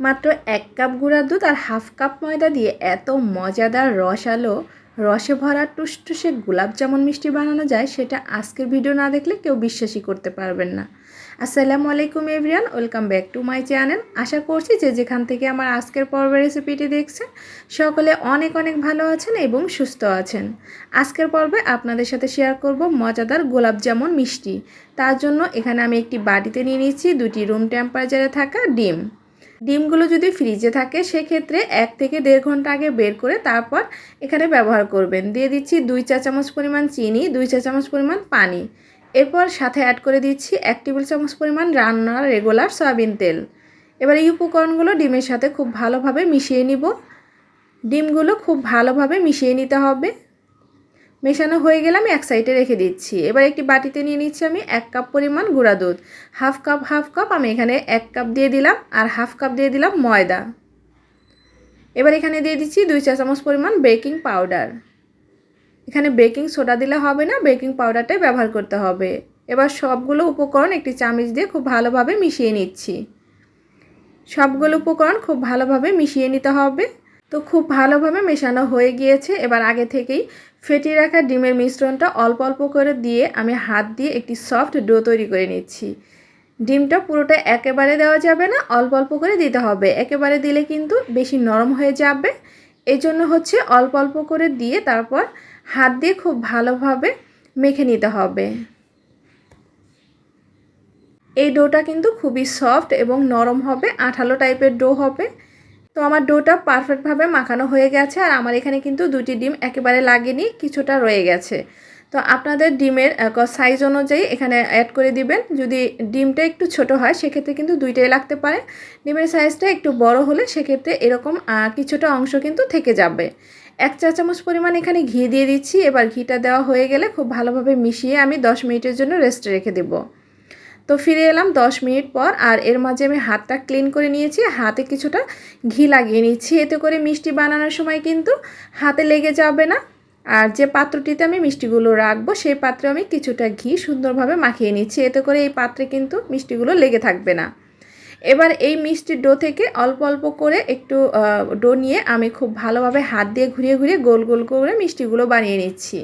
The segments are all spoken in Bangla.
মাত্র এক কাপ গুঁড়ার দুধ আর হাফ কাপ ময়দা দিয়ে এত মজাদার রসালো রসে ভরা টুসটুসে গোলাপ জামুন মিষ্টি বানানো যায়, সেটা আজকের ভিডিও না দেখলে কেউ বিশ্বাসই করতে পারবেন না। আসসালামু আলাইকুম everyone welcome back to my channel. আশা করছি যে যেখান থেকে আমার আজকের পর্বের রেসিপিটি দেখছেন, সকলে অনেক অনেক ভালো আছেন এবং সুস্থ আছেন। আজকের পর্বে আপনাদের সাথে শেয়ার করব মজাদার গোলাপ জামুন মিষ্টি। তার জন্য এখানে আমি একটি বাটিতে নিয়ে নিচ্ছি দুটি রুম টেম্পারেচারে থাকা ডিম। ডিমগুলো যদি ফ্রিজে থাকে, সেক্ষেত্রে এক থেকে দেড় ঘণ্টা আগে বের করে তারপর এখানে ব্যবহার করবেন। দিয়ে দিচ্ছি দুই চা চামচ পরিমাণ চিনি, দুই চা চামচ পরিমাণ পানি। এরপর সাথে অ্যাড করে দিচ্ছি এক টেবিল চামচ পরিমাণ রান্নার রেগুলার সয়াবিন তেল। এবার এই উপকরণগুলো ডিমের সাথে খুব ভালোভাবে মিশিয়ে নিব। ডিমগুলো খুব ভালোভাবে মিশিয়ে নিতে হবে। মেশানো হয়ে গেলে আমি এক সাইডে রেখে দিচ্ছি। এবার একটি বাটিতে নিয়ে নিচ্ছি আমি এক কাপ পরিমাণ গুঁড়া দুধ। হাফ কাপ হাফ কাপ আমি এখানে এক কাপ দিয়ে দিলাম আর হাফ কাপ দিয়ে দিলাম ময়দা। এবার এখানে দিয়ে দিচ্ছি দুই চা চামচ পরিমাণ বেকিং পাউডার। এখানে বেকিং সোডা দিলে হবে না, বেকিং পাউডারটাই ব্যবহার করতে হবে। এবার সবগুলো উপকরণ একটি চামচ দিয়ে খুব ভালোভাবে মিশিয়ে নিচ্ছি। সবগুলো উপকরণ খুব ভালোভাবে মিশিয়ে নিতে হবে। তো খুব ভালোভাবে মেশানো হয়ে গিয়েছে। এবার আগে থেকেই ফেটিয়ে রাখা ডিমের মিশ্রণটা অল্প অল্প করে দিয়ে আমি হাত দিয়ে একটি সফট ডো তৈরি করে নিচ্ছি। ডিমটা পুরোটা একেবারে দেওয়া যাবে না, অল্প অল্প করে দিতে হবে। একেবারে দিলে কিন্তু বেশি নরম হয়ে যাবে। এই জন্য হচ্ছে অল্প অল্প করে দিয়ে তারপর হাত দিয়ে খুব ভালোভাবে মেখে নিতে হবে। এই ডোটা কিন্তু খুবই সফট এবং নরম হবে, আঠালো টাইপের ডো হবে। তো আমার ডোটা পারফেক্টভাবে মাখানো হয়ে গেছে আর আমার এখানে কিন্তু দুটি ডিম একেবারে লাগেনি, কিছুটা রয়ে গেছে। তো আপনাদের ডিমের সাইজ অনুযায়ী এখানে অ্যাড করে দিবেন। যদি ডিমটা একটু ছোট হয়, সেক্ষেত্রে কিন্তু দুইটাই লাগতে পারে। ডিমের সাইজটা একটু বড় হলে সেক্ষেত্রে এরকম কিছুটা অংশ কিন্তু থেকে যাবে। এক চা চামচ পরিমাণ এখানে ঘি দিয়ে দিচ্ছি। এবার ঘিটা দেওয়া হয়ে গেলে খুব ভালোভাবে মিশিয়ে আমি দশ মিনিটের জন্য রেস্টে রেখে দেবো। তো ফিরে এলাম দশ মিনিট পর আর এর মাঝে আমি হাতটা ক্লিন করে নিয়েছি। হাতে কিছুটা ঘি লাগিয়ে নিচ্ছি। এতে করে মিষ্টি বানানোর সময় কিন্তু হাতে লেগে যাবে না। আর যে পাত্রটিতে আমি মিষ্টিগুলো রাখব, সেই পাত্রে আমি কিছুটা ঘি সুন্দরভাবে মাখিয়ে নিচ্ছি। এতে করে এই পাত্রে কিন্তু মিষ্টিগুলো লেগে থাকবে না। এবার এই মিষ্টির ডো থেকে অল্প অল্প করে একটু ডো নিয়ে আমি খুব ভালোভাবে হাত দিয়ে ঘুরিয়ে ঘুরিয়ে গোল গোল করে মিষ্টিগুলো বানিয়ে নিচ্ছি।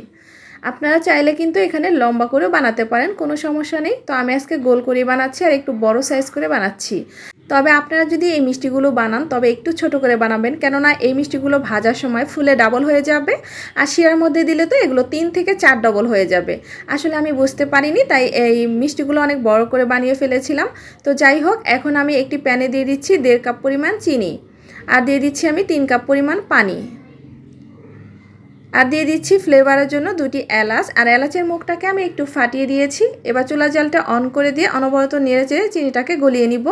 আপনারা চাইলে কিন্তু এখানে লম্বা করেও বানাতে পারেন, কোনো সমস্যা নেই। তো আমি আজকে গোল করে বানাচ্ছি আর একটু বড় সাইজ করে বানাচ্ছি। তবে আপনারা যদি এই মিষ্টিগুলো বানান, তবে একটু ছোট করে বানাবেন। কেননা এই মিষ্টিগুলো ভাজার সময় ফুলে ডাবল হয়ে যাবে আর শিরার মধ্যে দিলে তো এগুলো তিন থেকে চার ডবল হয়ে যাবে। আসলে আমি বুঝতে পারিনি, তাই এই মিষ্টিগুলো অনেক বড় করে বানিয়ে ফেলেছিলাম। তো যাই হোক, এখন আমি একটি প্যানে দিয়ে দিচ্ছি দেড় কাপ পরিমাণ চিনি। আর দিয়ে দিচ্ছি আমি তিন কাপ পরিমাণ পানি। আর দিয়ে দিচ্ছি ফ্লেভারের জন্য দুটি এলাচ। আর এলাচের মুখটাকে আমি একটু ফাটিয়ে দিয়েছি। এবার চুলা জালটা অন করে দিয়ে অনবরত নেড়ে চেড়ে চিনিটাকে গলিয়ে নিব।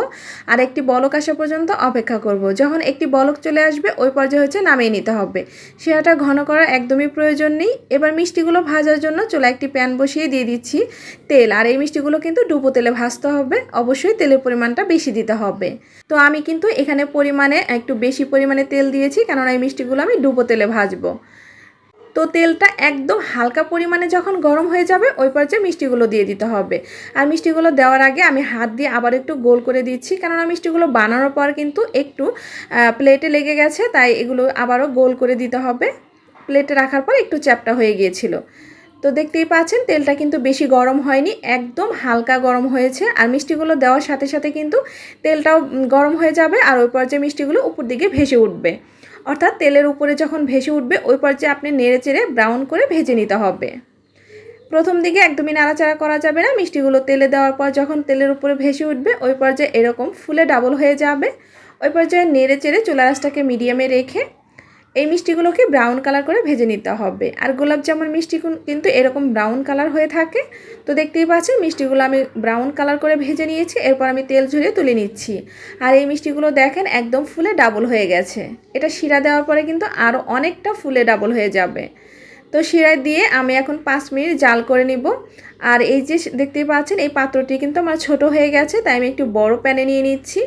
আর একটি বলক আসা পর্যন্ত অপেক্ষা করব। যখন একটি বলক চলে আসবে, ওই পর্যায়ে হচ্ছে নামিয়ে নিতে হবে। সেটা ঘন করা একদমই প্রয়োজন নেই। এবার মিষ্টিগুলো ভাজার জন্য চুলা একটি প্যান বসিয়ে দিয়ে দিচ্ছি তেল। আর এই মিষ্টিগুলো কিন্তু ডুবো তেলে ভাজতে হবে। অবশ্যই তেলের পরিমাণটা বেশি দিতে হবে। তো আমি কিন্তু এখানে পরিমাণে একটু বেশি পরিমাণে তেল দিয়েছি। কেননা এই মিষ্টিগুলো আমি ডুবো তেলে ভাজবো। তো তেলটা একদম হালকা পরিমাণে যখন গরম হয়ে যাবে, ওই পর্যায়ে মিষ্টিগুলো দিয়ে দিতে হবে। আর মিষ্টিগুলো দেওয়ার আগে আমি হাত দিয়ে আবার একটু গোল করে দিচ্ছি, কেননা মিষ্টিগুলো বানানোর পর কিন্তু একটু প্লেটে লেগে গেছে, তাই এগুলো আবারও গোল করে দিতে হবে। প্লেটে রাখার পর একটু চ্যাপটা হয়ে গিয়েছিল। তো দেখতেই পাচ্ছেন, তেলটা কিন্তু বেশি গরম হয়নি, একদম হালকা গরম হয়েছে। আর মিষ্টিগুলো দেওয়ার সাথে সাথে কিন্তু তেলটাও গরম হয়ে যাবে, আর ওই পর্যায়ে মিষ্টিগুলো উপর দিকে ভেসে উঠবে। অর্থাৎ তেলের উপরে যখন ভেসে উঠবে, ওই পর্যায়ে আপনি নেড়ে চেড়ে ব্রাউন করে ভেজে নিতে হবে। প্রথম দিকে একদমই নাড়াচাড়া করা যাবে না। মিষ্টিগুলো তেলে দেওয়ার পর যখন তেলের উপরে ভেসে উঠবে, ওই পর্যায়ে এরকম ফুলে ডাবল হয়ে যাবে। ওই পর্যায়ে নেড়ে চেড়ে চুলা রাসটাকে মিডিয়ামে রেখে এই মিষ্টিগুলোকে ব্রাউন কালার করে ভেজে নিতে হবে। আর গোলাপ জামুন মিষ্টি কিন্তু এরকম ব্রাউন কালার হয়ে থাকে। তো দেখতেই পাচ্ছেন, মিষ্টিগুলো আমি ব্রাউন কালার করে ভেজে নিয়েছি। এরপর আমি তেল ঝরিয়ে তুলে নিচ্ছি। আর এই মিষ্টিগুলো দেখেন, একদম ফুলে ডাবল হয়ে গেছে। এটা শিরা দেওয়ার পরে কিন্তু আরও অনেকটা ফুলে ডাবল হয়ে যাবে। তো শিরায় দিয়ে আমি এখন পাঁচ মিনিট জাল করে নিব। আর এই যে দেখতেই পাচ্ছেন, এই পাত্রটি কিন্তু আমার ছোট হয়ে গেছে, তাই আমি একটু বড় প্যানে নিয়ে নিচ্ছি।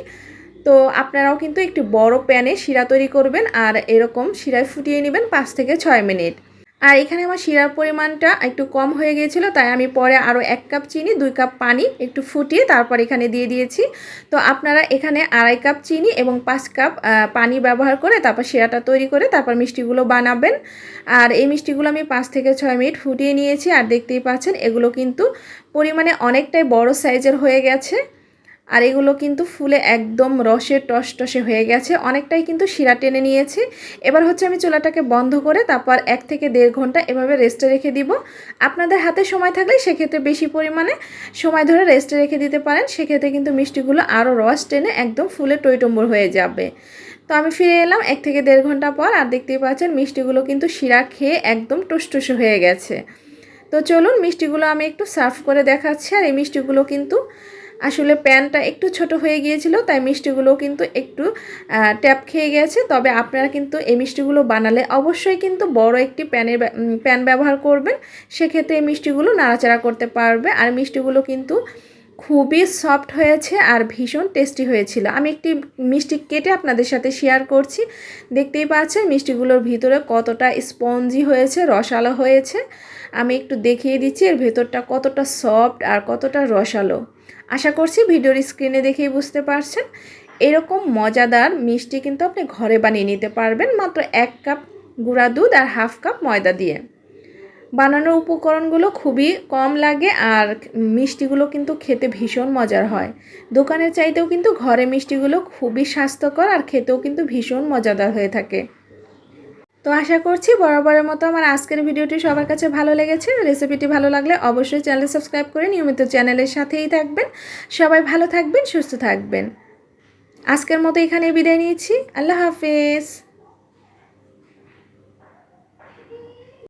তো আপনারাও কিন্তু একটি বড় প্যানে শিরা তৈরি করবেন আর এরকম শিরায় ফুটিয়ে নেবেন পাঁচ থেকে ছয় মিনিট। আর এখানে আমার শিরার পরিমাণটা একটু কম হয়ে গিয়েছিল, তাই আমি পরে আরও এক কাপ চিনি, দুই কাপ পানি একটু ফুটিয়ে তারপর এখানে দিয়ে দিয়েছি। তো আপনারা এখানে আড়াই কাপ চিনি এবং পাঁচ কাপ পানি ব্যবহার করে তারপর শিরাটা তৈরি করে তারপর মিষ্টিগুলো বানাবেন। আর এই মিষ্টিগুলো আমি পাঁচ থেকে ছয় মিনিট ফুটিয়ে নিয়েছি, আর দেখতেই পাচ্ছেন এগুলো কিন্তু পরিমাণে অনেকটাই বড় সাইজের হয়ে গেছে। আর এগুলো কিন্তু ফুলে একদম রসে টস টসে হয়ে গেছে। অনেকটাই কিন্তু শিরা টেনে নিয়েছে। এবার হচ্ছে আমি চুলাটাকে বন্ধ করে তারপর এক থেকে দেড় ঘণ্টা এভাবে রেস্টে রেখে দিব। আপনাদের হাতে সময় থাকলে সেক্ষেত্রে বেশি পরিমাণে সময় ধরে রেস্টে রেখে দিতে পারেন। সেক্ষেত্রে কিন্তু মিষ্টিগুলো আরও রস টেনে একদম ফুলে টইটম্বর হয়ে যাবে। তো আমি ফিরে এলাম এক থেকে দেড় ঘণ্টা পর আর দেখতেই পাচ্ছেন মিষ্টিগুলো কিন্তু শিরা খেয়ে একদম টুসটুসে হয়ে গেছে। তো চলুন মিষ্টিগুলো আমি একটু সার্ভ করে দেখাচ্ছি। আর এই মিষ্টিগুলো কিন্তু আসলে প্যানটা একটু ছোট হয়ে গিয়েছিল, তাই মিষ্টিগুলো কিন্তু একটু ট্যাপ খেয়ে গেছে। তবে আপনারা কিন্তু এই মিষ্টিগুলো বানালে অবশ্যই কিন্তু বড় একটি প্যানের প্যান ব্যবহার করবেন। সেক্ষেত্রে এই মিষ্টিগুলো নাড়াচাড়া করতে পারবে। আর মিষ্টিগুলো কিন্তু খুবই সফট হয়েছে আর ভীষণ টেস্টি হয়েছিল। আমি একটি মিষ্টি কেটে আপনাদের সাথে শেয়ার করছি। দেখতেই পাচ্ছেন মিষ্টিগুলোর ভিতরে কতটা স্পঞ্জি হয়েছে, রসালো হয়েছে। আমি একটু দেখিয়ে দিচ্ছি, এর ভেতরটা কতটা সফট আর কতটা রসালো। আশা করছি ভিডিওর স্ক্রিনে দেখেই বুঝতে পারছেন। এরকম মজাদার মিষ্টি কিন্তু আপনি ঘরে বানিয়ে নিতে পারবেন মাত্র এক কাপ গুঁড়া দুধ আর হাফ কাপ ময়দা দিয়ে। বানানোর উপকরণগুলো খুবই কম লাগে আর মিষ্টিগুলো কিন্তু খেতে ভীষণ মজার হয়। দোকানের চাইতেও কিন্তু ঘরে মিষ্টিগুলো খুবই স্বাস্থ্যকর আর খেতেও কিন্তু ভীষণ মজাদার হয়ে থাকে। তো আশা করছি বরাবরের মতো আমার আজকের ভিডিওটি সবার কাছে ভালো লেগেছে। রেসিপিটি ভালো লাগলে অবশ্যই চ্যানেল সাবস্ক্রাইব করে নিয়মিত চ্যানেলের সাথেই থাকবেন। সবাই ভালো থাকবেন, সুস্থ থাকবেন। আজকের মতো এখানে বিদায় নিয়েছি। আল্লাহ হাফেজ।